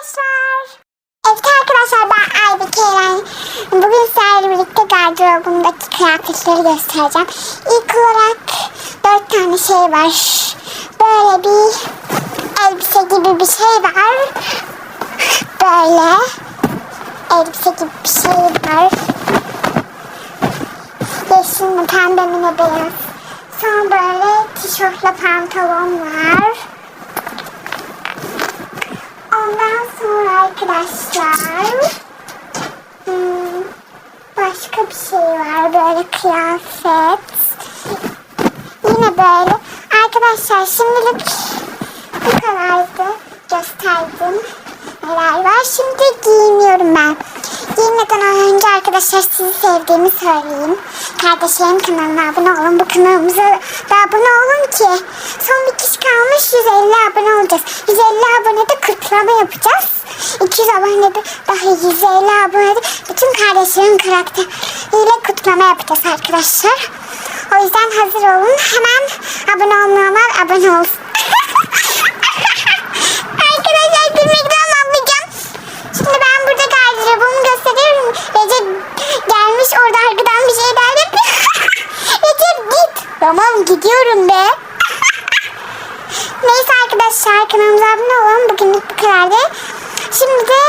arkadaşlar. Evet arkadaşlar ben Aybike Eren. Bugün sizlerle birlikte gardırobumdaki kıyafetleri göstereceğim. İlk olarak dört tane şey var. Böyle bir elbise gibi bir şey var. Böyle elbise gibi bir şey var. Yeşil mi pembe mi ne beyaz. Sonra böyle tişörtle pantolon var. Arkadaşlar hmm, başka bir şey var böyle kıyafet. Yine böyle. Arkadaşlar şimdilik bu kadardı. Gösterdim. Neler var. Şimdi giyiniyorum ben. Giyinmeden önce arkadaşlar sizi sevdiğimi söyleyeyim. Kardeşlerim kanalına abone olun. Bu kanalımıza da abone olun ki. Son bir kişi kalmış 150 abone olacağız. 150 abonede kırtlama yapacağız. 200 abonede daha 150 abonede bütün kardeşlerin karakteriyle kutlama yapacağız arkadaşlar. O yüzden hazır olun. Hemen abone olmayanlar abone olsun. Arkadaşlar gülmekten anlayacağım. Şimdi ben burada gardırobumu gösteriyorum. Recep gelmiş orada arkadan bir şey derdi. Recep git. Tamam gidiyorum be. Neyse arkadaşlar kanalımıza abone olun. Bugünlük bu kadardı. Şimdi de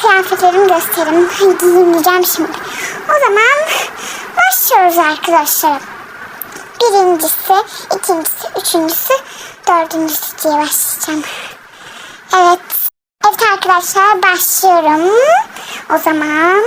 kıyafetlerimi göstereyim. Giyineceğim şimdi. O zaman başlıyoruz arkadaşlar. Birincisi, ikincisi, üçüncüsü, dördüncüsü diye başlayacağım. Evet. Evet arkadaşlar başlıyorum. O zaman.